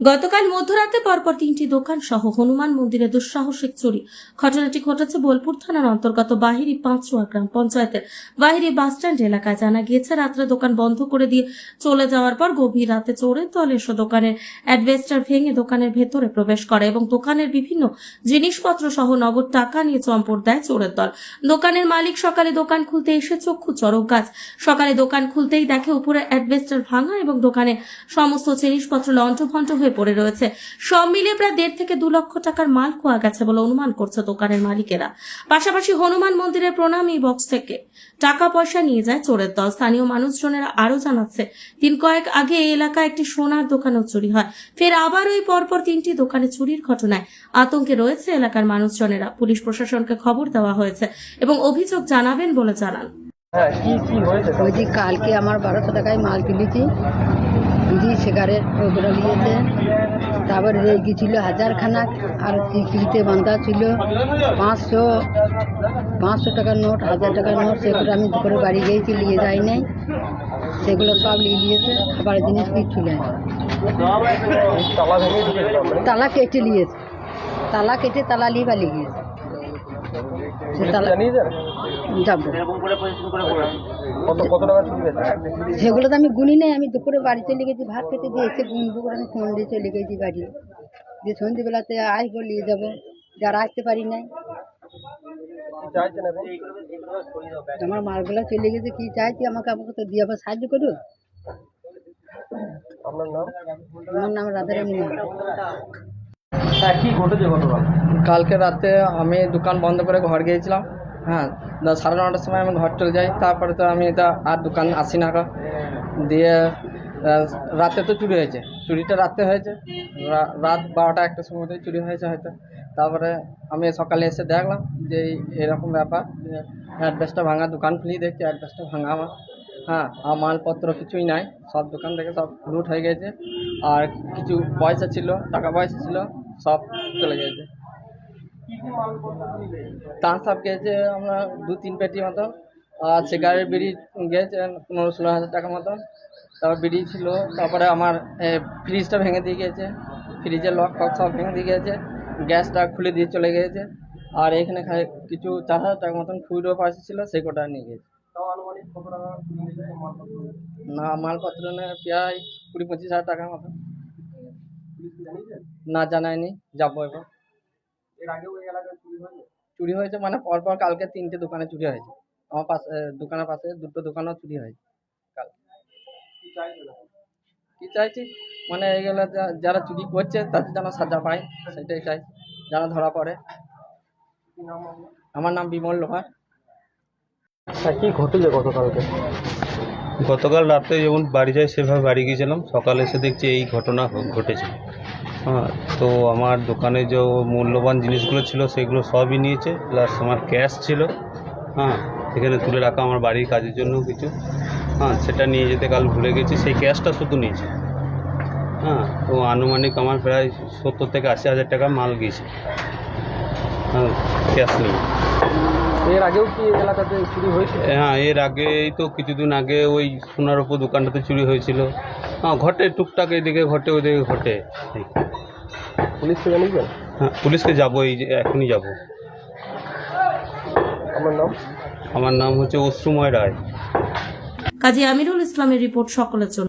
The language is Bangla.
গতকাল মধ্যরাতে পরপর তিনটি দোকান সহ হনুমান মন্দিরে দুঃসাহসিক চুরি। ঘটনাটি ঘটেছে বোলপুর থানার অন্তর্গত বাহিরি পাঁচুয়া গ্রাম পঞ্চায়েতের বাহিরি বাসস্ট্যান্ড এলাকায়। জানা গিয়েছে, রাত্রে দোকান বন্ধ করে দিয়ে চলে যাওয়ার পর গভীর রাতে চোরের দল এসে দোকানের অ্যাডভেস্টার ভেঙে দোকানের ভেতরে প্রবেশ করে এবং দোকানের বিভিন্ন জিনিসপত্র সহ নগদ টাকা নিয়ে চম্পট দেয় চোরের দল। দোকানের মালিক সকালে দোকান খুলতে এসে চক্ষু চরক গাছ। সকালে দোকান খুলতেই দেখে উপরে অ্যাডভেস্টার ভাঙা এবং দোকানে সমস্ত জিনিসপত্র লন্ঠভন্ট হয়ে পড়ে রয়েছে। সব মিলিয়ে প্রায় দেড় থেকে দু লক্ষ টাকার মাল খোয়া গেছে বলে অনুমান করছে দোকানের মালিকেরা। পাশাপাশি হনুমান মন্দিরের প্রণামী বক্স থেকে টাকা পয়সা নিয়ে যায় চোরের দল। স্থানীয় মানুষজনেরা আরও জানাচ্ছে দিন কয়েক আগে এই এলাকায় একটি সোনার দোকানেও চুরি হয়। ফের আবার ওই পরপর তিনটি দোকানে চুরির ঘটনায় আতঙ্কে রয়েছে এলাকার মানুষজনেরা। পুলিশ প্রশাসনকে খবর দেওয়া হয়েছে এবং অভিযোগ জানাবেন বলে জানান। হ্যাঁ কি কি হয়েছে? বলছি কালকে আমার বারোশো টাকায় মাল তুলেছি দিদি সিগারেট ওগুলো নিয়েছে তারপর রেগি ছিল হাজার খানাক আর চিকিতে বাঁধা ছিল পাঁচশো পাঁচশো টাকার নোট হাজার টাকার নোট সেগুলো আমি দুপুরে বাড়ি গিয়েছি নিয়ে যাই নাই। সেগুলো সব নিয়ে নিয়েছে খাবারের জিনিস কিচ্ছু নেই তালা কেটে নিয়েছে। তালা কেটে তালা নিয়ে পালিয়ে গিয়েছে। যাব। সেগুলো তো আমি গুনি নাই আমি দুপুরে বাড়ি চলে গেছি ভাত খেতে দিয়ে এসে গুনবো করে আমি ফোন দিয়ে চলে গেছি বাড়ি। দিয়ে সন্ধ্যেবেলাতে আসব নিয়ে যাব। যারা আসতে পারি নাই। আমার মালগুলো চলে গেছে কি চাইছি? আমাকে আমাকে তো দিয়ে আবার সাহায্য করো আমার নাম রাধারানী হ্যাঁ ঘটনা? কালকে রাতে আমি দোকান বন্ধ করে ঘর গিয়েছিলাম হ্যাঁ সাড়ে নটার সময় আমি ঘর চলে যাই, তারপরে তো আমি এটা আর দোকান আসি না দিয়ে রাতে তো চুরি হয়েছে, চুরিটা রাতে হয়েছে রাত বারোটা একটা সময় চুরি হয়েছে হয়তো। তারপরে আমি সকালে এসে দেখলাম যে এরকম ব্যাপার অ্যাড্রেসটা ভাঙা, দোকান খুলি দেখছি, অ্যাড্রেসটা ভাঙা আমার হ্যাঁ আর মালপত্র কিছুই নাই, সব দোকান থেকে সব লুট হয়ে গেছে। আর কিছু পয়সা ছিল, টাকা পয়সা ছিল সব চলে গেছে। তার সব গেছে আমরা দু তিন পেটি মতো। আর সিগারেট বিড়ি গেছে পনেরো ষোলো হাজার টাকা মতো। তারপর বিড়ি ছিল, তারপরে আমার ফ্রিজটা ভেঙে দিয়ে গেছে। ফ্রিজের লক ফক সব ভেঙে দিয়ে গেছে। গ্যাসটা খুলে দিয়ে চলে গেছে। আর এখানে কিছু চার হাজার টাকা মতন খুচরো পয়সা ছিল, সে কটা নিয়ে গেছে। না, মালপত্র না প্রায় কুড়ি পঁচিশ হাজার টাকার মতো না জানায়নি যাব এবার। এর আগেও এই এলাকায় চুরি হয়েছে? চুরি হয়েছে মানে পরপর কালকে তিনটে দোকানে চুরি হয়েছে। আমার পাশে দোকানের পাশে দুটো দোকানও চুরি হয়েছে কাল। কি চাইছি? মানে এইগুলো যা- যারা চুরি করছে তাদের যেন সাজা পায় সেটাই চাই যেন ধরা পড়ে? আমার নাম বিমল লোহার। কি ঘটেছে গতকালকে? গতকাল রাতে যেমন বাড়ি যাই, সেভাবে বাড়ি গিয়েছিলাম। সকালে এসে দেখছি এই ঘটনা ঘটেছে। হ্যাঁ তো আমার দোকানে যে মূল্যবান জিনিসগুলো ছিল, সেগুলো সবই নিয়েছে প্লাস আমার ক্যাশ ছিল। হ্যাঁ সেখানে তুলে রাখা আমার বাড়ির কাজের জন্য কিছু। হ্যাঁ সেটা নিয়ে যেতে কাল ভুলে গেছি। সেই ক্যাশটা শুধু নিয়েছে। হ্যাঁ তো আনুমানিক আমার প্রায় সত্তর থেকে আশি হাজার টাকা মাল গিয়েছে। হ্যাঁ ক্যাশ নিয়ে। এর আগেও কি এই এলাকাতে চুরি হয়েছে হ্যাঁ এর আগে এই তো কিছুদিন আগে ওই সোনার উপর দোকানটাতে চুরি হয়েছিল। হ্যাঁ ঘটে টুকটাক এদিকে ঘটে ওদিকে ঘটে। পুলিশকে জানিয়েছেন হ্যাঁ পুলিশকে যাব এই যে এখনই যাব। আমার নাম? আমার নাম হচ্ছে অশ্রুময় রায়। কাজী আমিরুল ইসলামের রিপোর্ট সকলের জন্য।